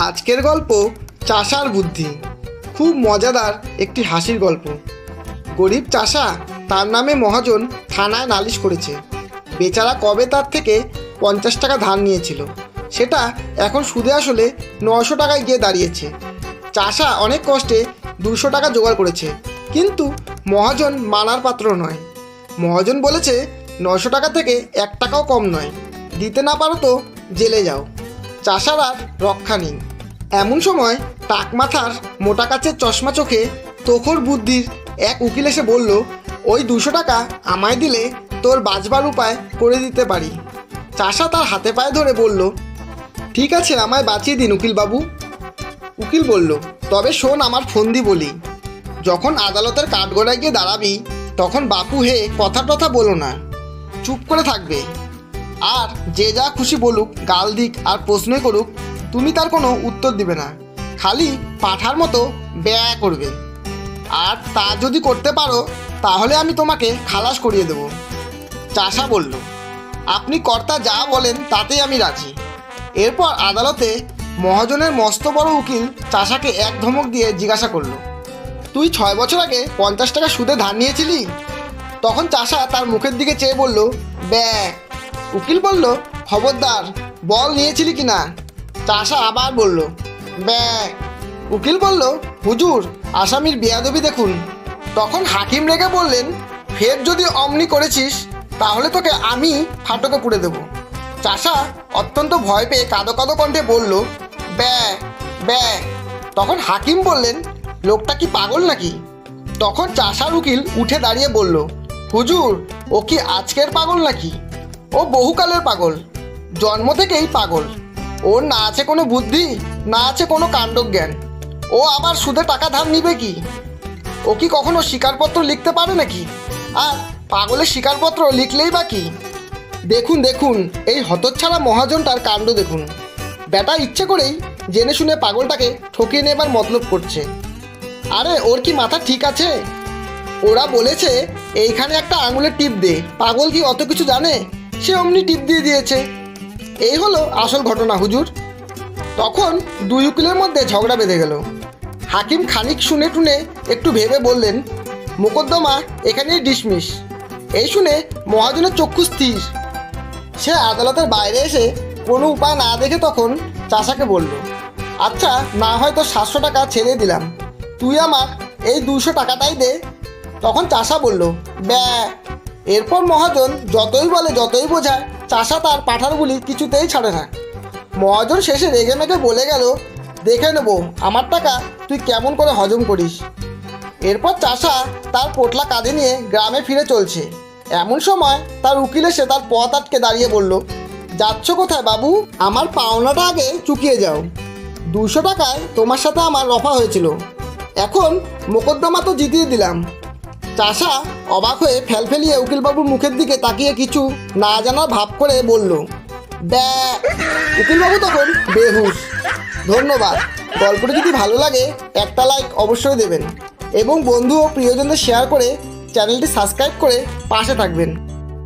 আজকের গল্প চাষার বুদ্ধি। খুব মজাদার একটি হাসির গল্প। গরিব চাষা তার নামে মহাজন থানায় নালিশ করেছে। বেচারা কবে তার থেকে পঞ্চাশ টাকা ধার নিয়েছিল? সেটা এখন সুদে আসলে নশো টাকায় গিয়ে দাঁড়িয়েছে। চাষা অনেক কষ্টে দুশো টাকা জোগাড় করেছে। কিন্তু মহাজন মানার পাত্র নয়। মহাজন বলেছে নশো টাকা থেকে এক টাকাও কম নয়। দিতে না পারো তো জেলে যাও। চাষার আর রক্ষা নেই। এমন সময় টাক মাথার মোটা কাচের চশমা চোখে তোখর বুদ্ধির এক উকিল এসে বলল, ওই দুশো টাকা আমায় দিলে তোর বাঁচবার উপায় করে দিতে পারি। চাষা তার হাতে পায়ে ধরে বলল, ঠিক আছে, আমায় বাঁচিয়ে দিন উকিলবাবু উকিল বলল, তবে শোন, আমার ফন্দি বলি, যখন আদালতের কাঠগড়ায় গিয়ে দাঁড়াবি, তখন বাপু হে কথা টথা বলো না, চুপ করে থাকবে। আর যে যা খুশি বলুক, গাল দিক আর প্রশ্নই করুক তুমি তার কোনো উত্তর দিবে না। খালি পাঠার মতো ব্যয় করবে। আর তা যদি করতে পারো, তাহলে আমি তোমাকে খালাস করিয়ে দেব। চাষা বলল, আপনি কর্তা যা বলেন তাতেই আমি রাজি। এরপর আদালতে মহাজনের মস্ত বড় উকিল চাষাকে এক ধমক দিয়ে জিজ্ঞাসা করল, তুই ছয় বছর আগে পঞ্চাশ টাকা সুদে ধার নিয়েছিলি? তখন চাষা তার মুখের দিকে চেয়ে বলল ব্যা উকিল বলল, খবরদার, বল নিয়েছিলি কি না চাষা আবার বলল, ব্যা। উকিল বলল, হুজুর, আসামির বেয়াদবি দেখুন। তখন হাকিম রেগে বললেন, ফের যদি অমনি করেছিস, তাহলে তোকে আমি ফাটকে পুড়ে দেব। চাষা অত্যন্ত ভয় পেয়ে কাদো কাদো কণ্ঠে বলল, ব্যা ব্যা। তখন হাকিম বললেন, লোকটা কি পাগল নাকি? তখন চাষার উকিল উঠে দাঁড়িয়ে বলল, হুজুর, ও কি আজকের পাগল নাকি? ও বহুকালের পাগল, জন্ম থেকেই পাগল। ওর না আছে কোনো বুদ্ধি, না আছে কোনো কাণ্ডজ্ঞান। ও আবার সুদে টাকা ধার নিবে কি? ও কি কখনো স্বীকারপত্র লিখতে পারে নাকি? আর পাগলের স্বীকারপত্র লিখলেই বা কি? দেখুন দেখুন, এই হতচ্ছাড়া মহাজনটার কাণ্ড দেখুন। বেটা ইচ্ছে করেই জেনে শুনে পাগলটাকে ঠকিয়ে নেবার মতলব করছে। আরে, ওর কি মাথা ঠিক আছে? ওরা বলেছে, এইখানে একটা আঙুলের টিপ দে। পাগল কি অত কিছু জানে? সে অমনি টিপ দিয়ে দিয়েছে। এই হলো আসল ঘটনা, হুজুর। তখন দুই উকিলের মধ্যে ঝগড়া বেঁধে গেল। হাকিম খানিক শুনে টুনে একটু ভেবে বললেন, মোকদ্দমা, এখানেই ডিসমিস এই শুনে মহাজনের চক্ষু স্থির। সে আদালতের বাইরে এসে কোনো উপায় না দেখে তখন চাষাকে বলল আচ্ছা না হয় তো সাতশো টাকা ছেড়ে দিলাম। তুই আমার এই দুশো টাকাটাই দে। তখন চাষা বলল, ব্যা এরপর মহাজন যতই বলে যতই বোঝায়, চাষা তার পাঠারগুলি কিছুতেই ছাড়ে না। মহাজন শেষে রেগে মেগে বলে গেল, দেখে নেব, আমার টাকা তুই কেমন করে হজম করিস? এরপর চাষা তার পোটলা কাঁধে নিয়ে গ্রামে ফিরে চলছে। এমন সময় তার উকিল এসে তার পথ আটকে দাঁড়িয়ে বলল, যাচ্ছ কোথায় বাবু? আমার পাওনাটা আগে চুকিয়ে যাও। দুশো টাকায় তোমার সাথে আমার রফা হয়েছিল। এখন মোকদ্দমা তো জিতিয়ে দিলাম। চাষা অবাক হয়ে ফেলফেলিয়ে উকিলবাবুর মুখের দিকে তাকিয়ে কিছু না জানার ভাব করে বলল, ব্যা, উকিলবাবু তখন বেহুশ। ধন্যবাদ। গল্পটি যদি ভালো লাগে, একটা লাইক অবশ্যই দেবেন। এবং বন্ধু ও প্রিয়জনদের শেয়ার করে চ্যানেলটি সাবস্ক্রাইব করে পাশে থাকবেন।